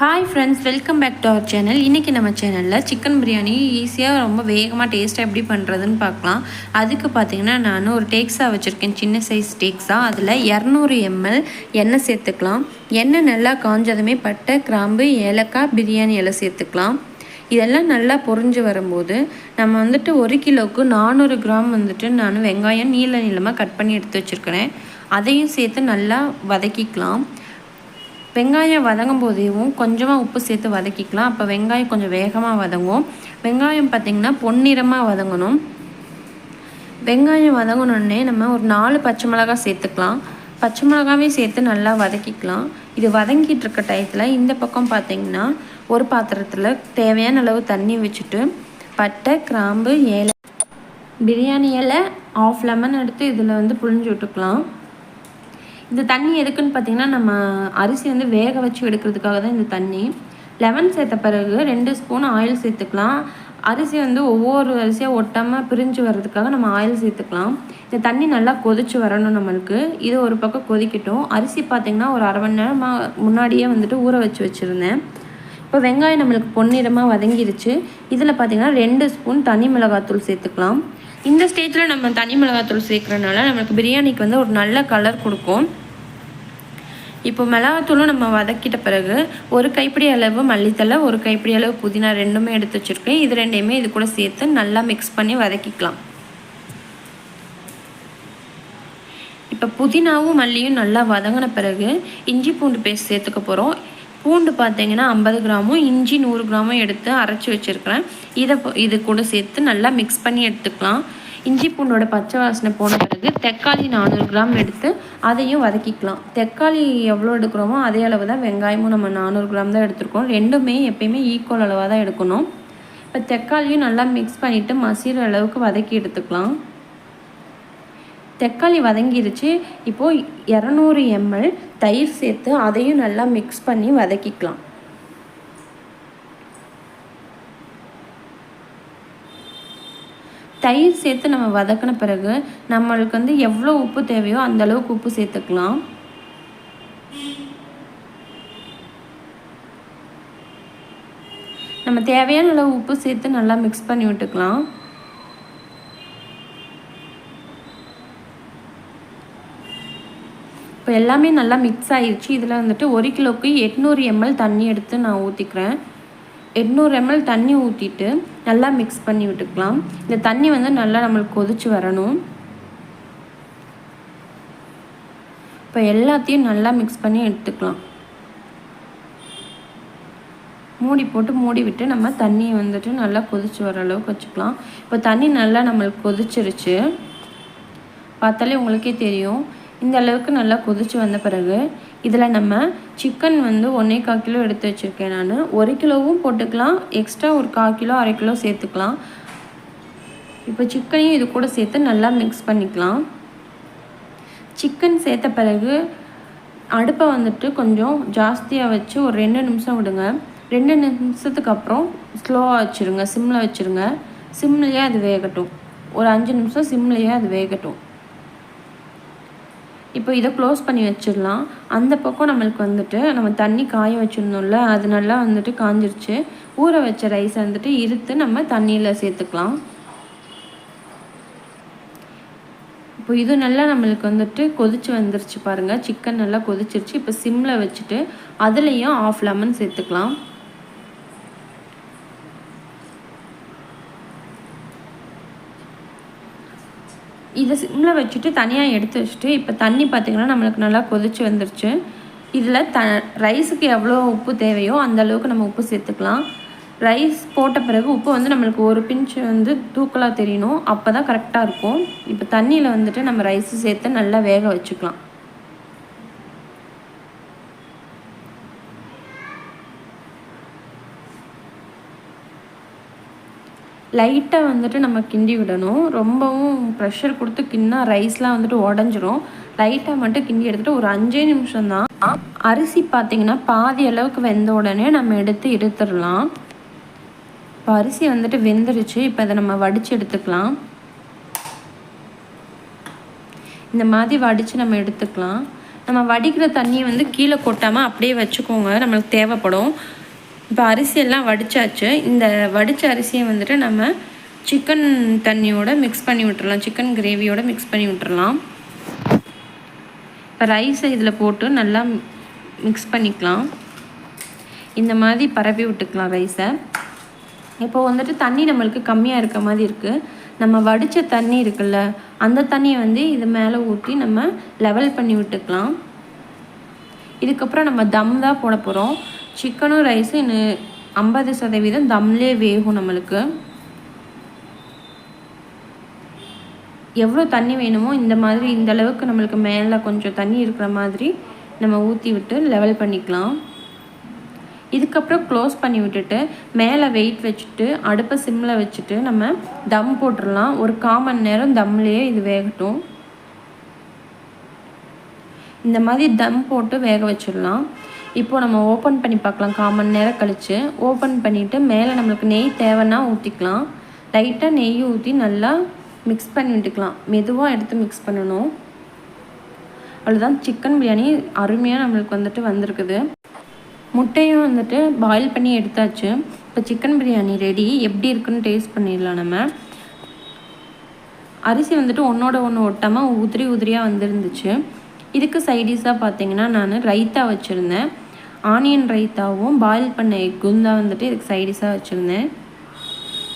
Hi friends welcome back to our channel இன்றைக்கி நம்ம சேனலில் சிக்கன் பிரியாணி ஈஸியாக ரொம்ப வேகமாக டேஸ்ட்டாக எப்படி பண்ணுறதுன்னு பார்க்கலாம். அதுக்கு பார்த்தீங்கன்னா நான் ஒரு டேக்ஸாக வச்சுருக்கேன். சின்ன சைஸ் டேக்ஸாக அதில் இரநூறு எம்எல் எண்ணெய் சேர்த்துக்கலாம். எண்ணெய் நல்லா காஞ்சதுமே பட்டை கிராம்பு ஏலக்காய் பிரியாணி எல்லாம் சேர்த்துக்கலாம். இதெல்லாம் நல்லா பொரிஞ்சு வரும்போது நம்ம வந்துட்டு ஒரு கிலோவுக்கு நானூறு கிராம் வந்துட்டு நான் வெங்காயம் நீள நீளமாக கட் பண்ணி எடுத்து வச்சுருக்கிறேன். அதையும் சேர்த்து நல்லா வதக்கிக்கலாம். வெங்காயம் வதங்கும் போதேவும் கொஞ்சமாக உப்பு சேர்த்து வதக்கிக்கலாம். அப்போ வெங்காயம் கொஞ்சம் வேகமாக வதங்கும் வெங்காயம் பார்த்திங்கன்னா பொன்னிறமாக வதங்கணும். வெங்காயம் வதங்கினோடனே நம்ம ஒரு நாலு பச்சை மிளகாய் சேர்த்துக்கலாம். பச்சை மிளகாவே சேர்த்து நல்லா வதக்கிக்கலாம். இது வதங்கிட்டு இருக்க டயத்தில் இந்த பக்கம் பார்த்திங்கன்னா ஒரு பாத்திரத்தில் தேவையான அளவு தண்ணி வச்சுட்டு பட்டை கிராம்பு ஏலை பிரியாணி இலை ஆஃப் லெமன் எடுத்து இதில் வந்து புழிஞ்சு விட்டுக்கலாம். இந்த தண்ணி எதுக்குன்னு பார்த்தீங்கன்னா நம்ம அரிசி வந்து வேக வச்சு எடுக்கிறதுக்காக தான் இந்த தண்ணி. லெமன் சேர்த்த பிறகு ரெண்டு ஸ்பூன் ஆயில் சேர்த்துக்கலாம். அரிசி வந்து ஒவ்வொரு அரிசியாக ஒட்டாமல் பிரிஞ்சு வர்றதுக்காக நம்ம ஆயில் சேர்த்துக்கலாம். இந்த தண்ணி நல்லா கொதிச்சு வரணும் நம்மளுக்கு. இது ஒரு பக்கம் கொதிக்கட்டும். அரிசி பார்த்திங்கன்னா ஒரு அரை மணி நேரமாக முன்னாடியே வந்துட்டு ஊற வச்சு வச்சுருந்தேன். இப்போ வெங்காயம் நம்மளுக்கு பொன்னிறமாக வதங்கிருச்சு. இதில் பார்த்திங்கன்னா ரெண்டு ஸ்பூன் தனி மிளகாத்தூள் சேர்த்துக்கலாம். இந்த ஸ்டேஜில் நம்ம தனி மிளகாத்தூள் சேர்க்குறனால நம்மளுக்கு பிரியாணிக்கு வந்து ஒரு நல்ல கலர் கொடுக்கும். இப்போ மிளகாத்தூளும் நம்ம வதக்கிட்ட பிறகு ஒரு கைப்பிடி அளவு மல்லித்தலை ஒரு கைப்பிடி அளவு புதினா ரெண்டுமே எடுத்து வச்சுருக்கேன். இது ரெண்டையுமே இது கூட சேர்த்து நல்லா மிக்ஸ் பண்ணி வதக்கிக்கலாம். இப்போ புதினாவும் மல்லியும் நல்லா வதங்கின பிறகு இஞ்சி பூண்டு பேஸ்ட் சேர்த்துக்க போகிறோம் பூண்டு பார்த்தீங்கன்னா ஐம்பது கிராமும் இஞ்சி நூறு கிராமும் எடுத்து அரைச்சி வச்சுருக்கிறேன். இதை இது கூட சேர்த்து நல்லா மிக்ஸ் பண்ணி எடுத்துக்கலாம். இஞ்சி பூண்டோட பச்சை வாசனை போன பிறகு தக்காளி நானூறு கிராம் எடுத்து அதையும் வதக்கிக்கலாம். தக்காளி எவ்வளோ எடுக்கிறோமோ அதே அளவு தான் வெங்காயமும் நம்ம நானூறு கிராம் தான் எடுத்துருக்கோம். ரெண்டுமே எப்பயுமே ஈக்குவல் அளவாக தான் எடுக்கணும். இப்போ தக்காளியும் நல்லா மிக்ஸ் பண்ணிவிட்டு மசிற அளவுக்கு வதக்கி எடுத்துக்கலாம். தக்காளி வதங்கிருச்சு. இப்போது இரநூறு எம்எல் தயிர் சேர்த்து அதையும் நல்லா மிக்ஸ் பண்ணி வதக்கிக்கலாம். தயிர் சேர்த்து நம்ம வதக்கின பிறகு நம்மளுக்கு வந்து எவ்வளோ உப்பு தேவையோ அந்த அளவுக்கு உப்பு சேர்த்துக்கலாம். நம்ம தேவையான அளவு உப்பு சேர்த்து நல்லா மிக்ஸ் பண்ணி விட்டுக்கலாம். இப்போ எல்லாமே நல்லா மிக்ஸ் ஆகிடுச்சு இதில் வந்துட்டு ஒரு கிலோவுக்கு எட்நூறு எம்எல் தண்ணி எடுத்து நான் ஊற்றிக்கிறேன் எட்நூறு எம்எல் தண்ணி ஊற்றிட்டு நல்லா மிக்ஸ் பண்ணி விட்டுக்கலாம். இந்த தண்ணி வந்து நல்லா நம்மளுக்கு கொதிச்சு வரணும். இப்போ எல்லாத்தையும் நல்லா மிக்ஸ் பண்ணி எடுத்துக்கலாம். மூடி போட்டு மூடி விட்டு நம்ம தண்ணியை வந்துட்டு நல்லா கொதிச்சு வர அளவுக்கு வச்சுக்கலாம். இப்போ தண்ணி நல்லா நம்மளுக்கு கொதிச்சிருச்சு. பார்த்தாலே உங்களுக்கே தெரியும். இந்த அளவுக்கு நல்லா கொதிச்சு வந்த பிறகு இதில் நம்ம சிக்கன் வந்து ஒன்றே கால் கிலோ எடுத்து வச்சுருக்கேன் நான். ஒரு கிலோவும் போட்டுக்கலாம். எக்ஸ்ட்ரா ஒரு கால் கிலோ அரை கிலோ சேர்த்துக்கலாம். இப்போ சிக்கனையும் இது கூட சேர்த்து நல்லா மிக்ஸ் பண்ணிக்கலாம். சிக்கன் சேர்த்த பிறகு அடுப்பை வந்துட்டு கொஞ்சம் ஜாஸ்தியாக வச்சு ஒரு ரெண்டு நிமிஷம் விடுங்க. ரெண்டு நிமிஷத்துக்கு அப்புறம் ஸ்லோவாக வச்சுருங்க. சிம்மில் வச்சுருங்க. சிம்லேயே அது வேகட்டும். ஒரு அஞ்சு நிமிஷம் சிம்லேயே அது வேகட்டும். இப்போ இதை க்ளோஸ் பண்ணி வச்சிடலாம். அந்த பக்கம் நம்மளுக்கு வந்துட்டு நம்ம தண்ணி காய வச்சுருந்தோம்ல அது நல்லா வந்துட்டு காஞ்சிருச்சு. ஊற வச்ச ரைஸை வந்துட்டு இருத்து நம்ம தண்ணியில் சேர்த்துக்கலாம். இப்போ இது நல்லா நம்மளுக்கு வந்துட்டு கொதிச்சு வந்துருச்சு பாருங்கள் சிக்கன் நல்லா கொதிச்சிருச்சு. இப்போ சிம்மில் வச்சுட்டு அதுலேயும் ஆஃப் லெமன் சேர்த்துக்கலாம். இதை சிம்மில் வச்சுட்டு தனியாக எடுத்து வச்சுட்டு இப்போ தண்ணி பார்த்திங்கன்னா நம்மளுக்கு நல்லா கொதிச்சு வந்துருச்சு. இதில் த ரைஸுக்கு எவ்வளோ உப்பு தேவையோ அந்த அளவுக்கு நம்ம உப்பு சேர்த்துக்கலாம். ரைஸ் போட்ட பிறகு உப்பு வந்து நம்மளுக்கு ஒரு பிஞ்சு வந்து தூக்கலாக தெரியணும். அப்போ தான் கரெக்டாக இருக்கும். இப்போ தண்ணியில் வந்துட்டு நம்ம ரைஸு சேர்த்து நல்லா வேக வச்சுக்கலாம். லைட்டாக வந்துட்டு நம்ம கிண்டி விடணும். ரொம்பவும் ப்ரெஷர் கொடுத்து கிண்ணா ரைஸ்லாம் வந்துட்டு உடஞ்சிரும். லைட்டாக மட்டும் கிண்டி எடுத்துகிட்டு ஒரு அஞ்சே நிமிஷம் தான் அரிசி பார்த்திங்கன்னா பாதி அளவுக்கு வெந்த உடனே நம்ம எடுத்து எடுத்துடலாம். இப்போ அரிசி வந்துட்டு வெந்துருச்சு. இப்போ அதை நம்ம வடித்து எடுத்துக்கலாம். இந்த மாதிரி வடித்து நம்ம எடுத்துக்கலாம். நம்ம வடிக்கிற தண்ணியை வந்து கீழே கொட்டாமல் அப்படியே வச்சுக்கோங்க. நம்மளுக்கு தேவைப்படும். இப்போ அரிசியெல்லாம் வடித்தாச்சு இந்த வடித்த அரிசியை வந்துட்டு நம்ம சிக்கன் தண்ணியோட மிக்ஸ் பண்ணி விட்டுறலாம். சிக்கன் கிரேவியோட மிக்ஸ் பண்ணி விட்டுறலாம். இப்போ ரைஸை இதில் போட்டு நல்லா மிக்ஸ் பண்ணிக்கலாம். இந்த மாதிரி பரப்பி விட்டுக்கலாம் ரைஸை இப்போ வந்துட்டு தண்ணி நம்மளுக்கு கம்மியாக இருக்க மாதிரி இருக்குது நம்ம வடித்த தண்ணி இருக்குல்ல அந்த தண்ணியை வந்து இது மேலே ஊற்றி நம்ம லெவல் பண்ணி விட்டுக்கலாம். இதுக்கப்புறம் நம்ம தம் தான் போட போகிறோம் சிக்கனும் ரைஸும் இன்னும் ஐம்பது சதவீதம் தம்லே வேகும் நம்மளுக்கு. எவ்வளோ தண்ணி வேணுமோ இந்த மாதிரி இந்த அளவுக்கு நம்மளுக்கு மேலே கொஞ்சம் தண்ணி இருக்கிற மாதிரி நம்ம ஊற்றி விட்டு லெவல் பண்ணிக்கலாம். இதுக்கப்புறம் க்ளோஸ் பண்ணி விட்டுட்டு மேலே வெயிட் வச்சுட்டு அடுப்பை சிம்மில் வச்சுட்டு நம்ம தம் போட்டுடலாம். ஒரு காமன் நேரம் தம்லேயே இது வேகட்டும். இந்த மாதிரி தம் போட்டு வேக வச்சிடலாம். இப்போது நம்ம ஓப்பன் பண்ணி பார்க்கலாம். காமன் நேரம் கழித்து ஓப்பன் பண்ணிவிட்டு மேலே நம்மளுக்கு நெய் தேவைன்னா ஊற்றிக்கலாம் லைட்டாக நெய் ஊற்றி நல்லா மிக்ஸ் பண்ணி விட்டுக்கலாம். மெதுவாக எடுத்து மிக்ஸ் பண்ணணும். அவ்வளோதான் சிக்கன் பிரியாணி அருமையாக நம்மளுக்கு வந்துட்டு வந்திருக்குது. முட்டையும் வந்துட்டு பாயில் பண்ணி எடுத்தாச்சு. இப்போ சிக்கன் பிரியாணி ரெடி எப்படி இருக்குன்னு டேஸ்ட் பண்ணிடலாம் நம்ம. அரிசி வந்துட்டு ஒன்றோட ஒன்று ஒட்டாமல் உதிரி உதிரியாக வந்துருந்துச்சு. இதுக்கு சைடிஷாக பார்த்தீங்கன்னா நான் ரைத்தா வச்சுருந்தேன். ஆனியன் ரைத்தாவும் பாயில் பண்ண எக்கும் தான் வந்துட்டு இதுக்கு சைடிஷாக வச்சுருந்தேன்.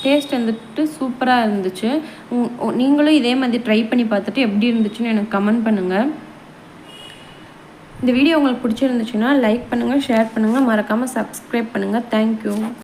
டேஸ்ட் வந்துட்டு சூப்பராக இருந்துச்சு. நீங்களும் இதே மாதிரி ட்ரை பண்ணி பார்த்துட்டு எப்படி இருந்துச்சுன்னு எனக்கு கமெண்ட் பண்ணுங்கள் இந்த வீடியோ உங்களுக்கு பிடிச்சிருந்துச்சுன்னா லைக் பண்ணுங்கள் ஷேர் பண்ணுங்கள் மறக்காமல் சப்ஸ்கிரைப் பண்ணுங்கள் தேங்க்யூ